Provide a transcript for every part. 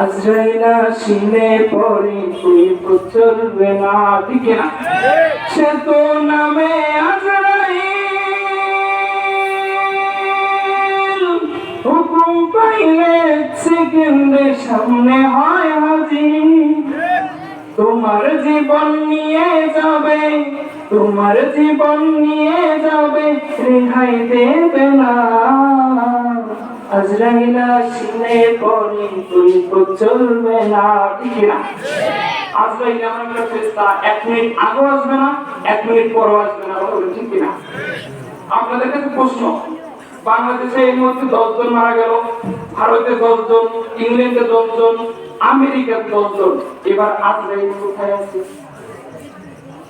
আজরাইলা সিনে পরে তুই চলবে না, ঠিক না সে তো নামে হুকুম পাইলে সেকেন্ডে সামনে হয় হাজির? তোমার জীবন নিয়ে যাবে, তোমার জীবন নিয়ে যাবে, রেহাই দেবে না। আজরাইলা সিনে পরে তুই তো চলবে না, ঠিক না আজরাইল একটা ফেরেশতা এক মিনিট আগেও আসবে না, এক মিনিট পরও আসবে না বলুন ঠিক না আপনাদের কাছে প্রশ্ন, বাংলাদেশে এই মুহূর্তে দশজন মারা গেল, ভারতে দশজন, ইংল্যান্ডে দশজন, আমেরিকার দশজন, এবার আজরাইল কোথায় আছে?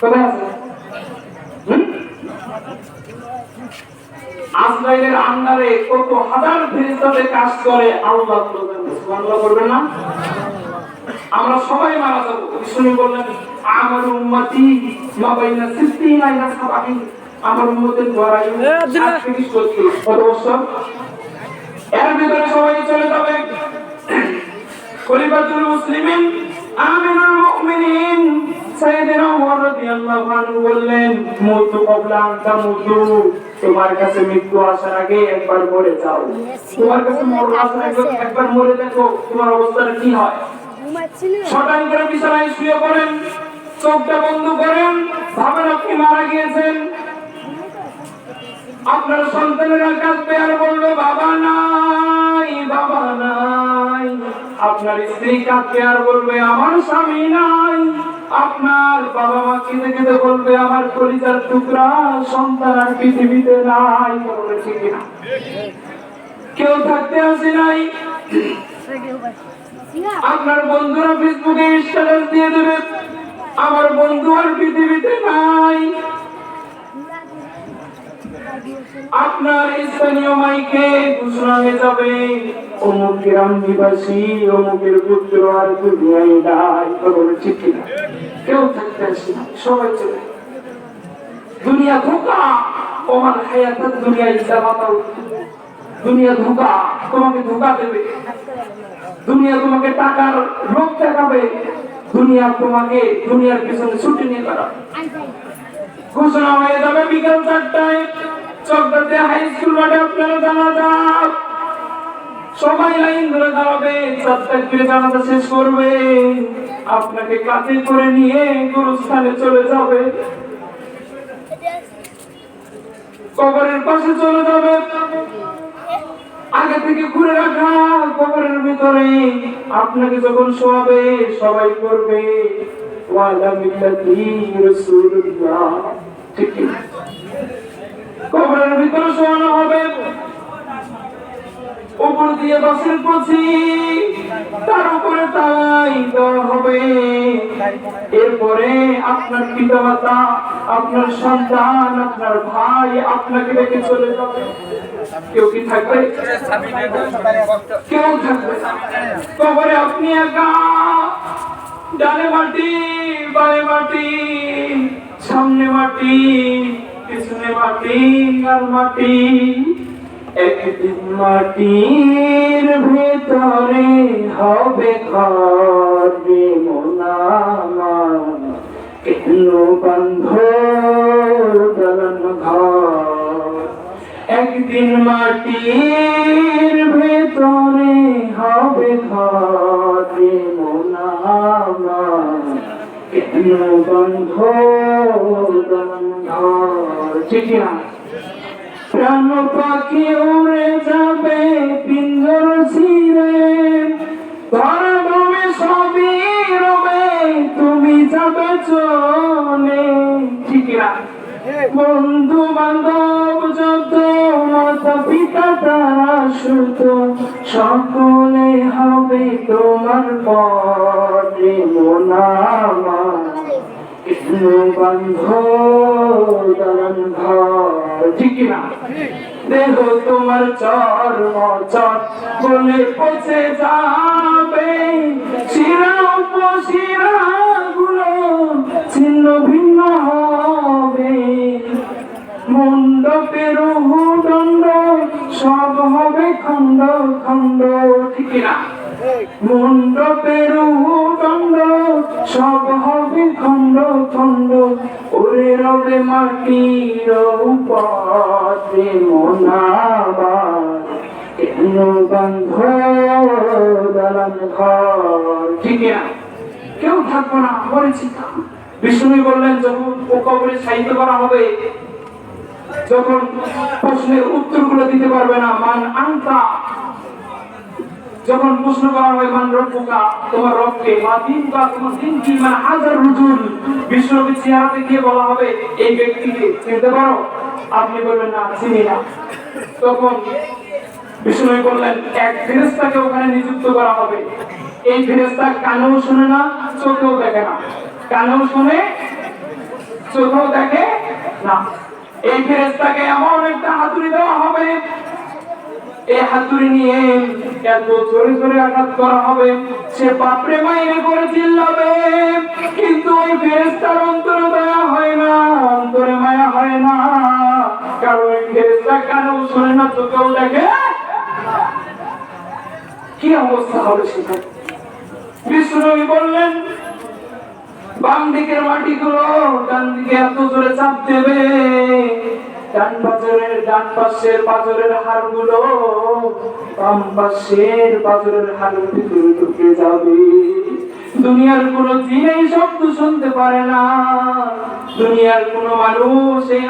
কোথায় আছে? হুম? আজরাইলের আন্ডারে কত হাজার ফেরেশতাদের কাজ করে আল্লাহ সুবহানাল্লাহ করবেন না? আমরা সবাই মারা যাব। বিষ্ণু বললেন আমার উম্মতি মা বাইনা সিদ্দিনা ইলা সাবাহিন। আমার উম্মতের ষাট থেকে কত বছর? এর ভিতরে সবাই চলে যাবে। খলিফাতুল মুসলিমিন আমিনুল মুমিনিন। সাইয়েদনা ওমর রাদিয়াল্লাহু আনহু বললেন তোমার কাছে মৃত্যু আসার আগে একবার মরে যাও। তোমার কাছে মরণ আসার আগে একবার মরে দেখো তোমার অবস্থাটা কি হয়? শটান করে বিছানায় শুয়ে পড়েন চোখটা বন্ধ করেন ভাবেন আপনি মারা গিয়েছেন। আপনার সন্তানেরা কাঁদবে আর বলবে বাবা নাই বাবা নাই। আপনার স্ত্রী কাঁদবে আর বলবে আমার স্বামী নাই। আপনার বাবা মা কেঁদে কেঁদে বলবে, আমার পরিচার টুকরা সন্তান আর পৃথিবীতে নাই কেউ থাকতে আসে নাই। আপনার বন্ধুরা ফেসবুকে স্ট্যাটাস দিয়ে দেবে, আমার বন্ধু আর পৃথিবীতে নাই। আপনার স্থানীয় মাইকে ঘোষণা হয়ে যাবে। অমুক গ্রাম অমুকের পুত্র আর দুনিয়ায় নাই কিনা? কেউ থাকতে না, সবাই চলে দুনিয়া ধোকা ওমান দুনিয়া ইসাবাতাও দুনিয়া ধোকা, তোমাকে ধোকা দেবে। দুনিয়া তোমাকে টাকার লোভ দেখাবে। দুনিয়া তোমাকে দুনিয়ার পিছনে ছুটি নিয়ে বেড়াবে। ঘোষণা হয়ে যাবে বিকাল চারটায়। চকদাতে হাই স্কুল মাঠে আপনারা জানাজা সবাই লাইন ধরে দাঁড়াবে জানাজা শেষ করবে। আপনাকে করে নিয়ে গুরুস্থানে চলে যাবে। কবরের পাশে চলে যাবে। আগে থেকে ঘুরে রাখা, কবরের ভিতরে আপনাকে যখন শোয়াবে, সবাই করবে ওয়ালা মিল্লাতি রাসূলুল্লাহ। ঠিক হবে? উপর দিয়ে তার উপরে দেওয়া হবে। এরপরে আপনার পিতা মাতা আপনার সন্তান, আপনার ভাই আপনাকে রেখে চলে যাবে। কেউ কি থাকবে? কেউ থাকবে। কবরে আপনি একা, ডানে মাটি মাটি একদিন মাটির ভেতরে হবে ঘরে মোনামা কেন বন্ধ দলন একদিন মাটির ভেতরে হবে ঘরে মোনামা কেন বন্ধ দলন ঘর। ঠিক না প্রাণ পাখি উড়ে যাবে, পিঞ্জর ছিঁড়ে। ধরা সবই রবে, তুমি যাবে চলে। বন্ধু বান্ধব যত, মাতা পিতা তারা শুধু সকলে হবে তোমার পরে মোনামা দেহ তোমার চর্ম চট বলে পচে যাবে শিরা গুলো ছিন্ন ভিন্ন হবে মণ্ডপের দণ্ড সব হবে খণ্ড খণ্ড ঠিক না দণ্ড সব হবে খণ্ড খণ্ড। ওরে রবে মাটির না। কেউ থাকব না পরিচিত বিষ্ণু বললেন, যখন ও কবরে সাহিত্য করা হবে, যখন প্রশ্নের উত্তরগুলো দিতে পারবে না, মান আনতা যখন প্রশ্ন করা হয়, মান রব্বুকা? তোমার রবকে, মা দিন বা তোমার দিন কি মানে হাজার রুজুল? বিশ্বনবী চেহারাতে গিয়ে বলা হবে, এই ব্যক্তিকে চিনতে পারো? আপনি বলবেন, না, চিনি না। তখন বিষ্ণু বললেন, এক ফেরেস্তাকে ওখানে নিযুক্ত করা হবে। এই ফেরেস্তা কানেও শুনে না, চোখেও দেখে না। কানেও শুনে, চোখেও দেখে না। এই ফেরেস্তাকে এমন একটা হাতুড়ি দেওয়া হবে এই হাতুড়ি নিয়ে এত জোরে জোরে আঘাত করা হবে। সে বাপরে মাইনে করে চিল্লাবে, কিন্তু ওই ফেরেস্তার অন্তরে দয়া হয় না, অন্তরে মায়া হয় না। কারণ ফেরেস্তা কানেও শোনে না চোখেও দেখে। কি অবস্থা হবে সেখানে বিষ্ণুনবী বললেন, বাম দিকের মাটিগুলো ডান দিকে এত জোরে চাপ দেবে ডান পাঁচরের ডান পাশের পাঁচরের হাড়গুলো বাম পাশের হাড়ের ভিতরে ঢুকে যাবে। দুনিয়ার কোনো জিনিস শব্দ শুনতে পারে না। দুনিয়ার কোনো মানুষ এই